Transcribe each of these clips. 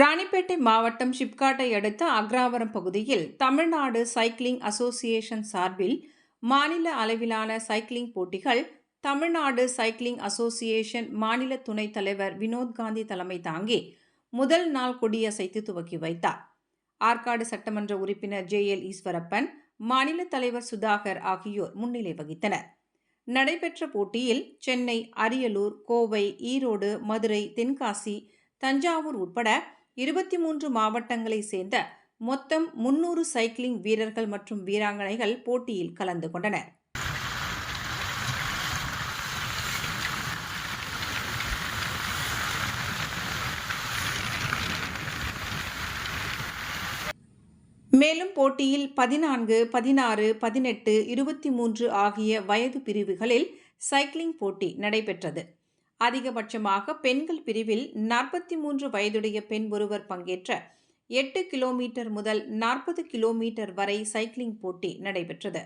ராணிப்பேட்டை மாவட்டம் ஷிப்காட்டை அடுத்த அக்ராவரம் பகுதியில் தமிழ்நாடு சைக்கிளிங் அசோசியேஷன் சார்பில் மாநில அளவிலான சைக்கிளிங் போட்டிகள் தமிழ்நாடு சைக்கிளிங் அசோசியேஷன் மாநில துணைத் தலைவர் வினோத் காந்தி தலைமை தாங்கி முதல் நாள் கொடியசைத்து துவக்கி வைத்தார். ஆற்காடு சட்டமன்ற உறுப்பினர் ஜே எல் ஈஸ்வரப்பன் மாநில தலைவர் சுதாகர் ஆகியோர் முன்னிலை வகித்தனர். நடைபெற்ற போட்டியில் சென்னை அரியலூர் கோவை ஈரோடு மதுரை தென்காசி தஞ்சாவூர் உட்பட இருபத்தி மூன்று மாவட்டங்களைச் சேர்ந்த மொத்தம் முன்னூறு சைக்கிளிங் வீரர்கள் மற்றும் வீராங்கனைகள் போட்டியில் கலந்து கொண்டனர். மேலும் போட்டியில் பதினான்கு பதினாறு பதினெட்டு இருபத்தி மூன்று ஆகிய வயது பிரிவுகளில் சைக்கிளிங் போட்டி நடைபெற்றது. அதிகபட்சமாக பெண்கள் பிரிவில் நாற்பத்தி மூன்று வயதுடைய பெண் ஒருவர் பங்கேற்ற எட்டு கிலோமீட்டர் முதல் நாற்பது கிலோமீட்டர் வரை சைக்கிளிங் போட்டி நடைபெற்றது.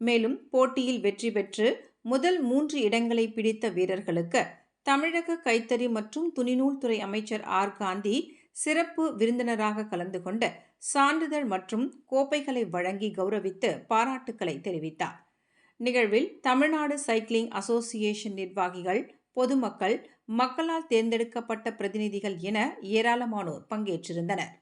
மேலும் போட்டியில் வெற்றி பெற்று முதல் மூன்று இடங்களை பிடித்த வீரர்களுக்கு தமிழக கைத்தறி மற்றும் துணிநூல் துறை அமைச்சர் ஆர். காந்தி சிறப்பு விருந்தினராக கலந்து கொண்டு சான்றிதழ் மற்றும் கோப்பைகளை வழங்கி கௌரவித்து பாராட்டுக்களை தெரிவித்தார். நிகழ்வில் தமிழ்நாடு சைக்கிளிங் அசோசியேஷன் நிர்வாகிகள் பொதுமக்கள் மக்களால் தேர்ந்தெடுக்கப்பட்ட பிரதிநிதிகள் என ஏராளமானோர் பங்கேற்றிருந்தனர்.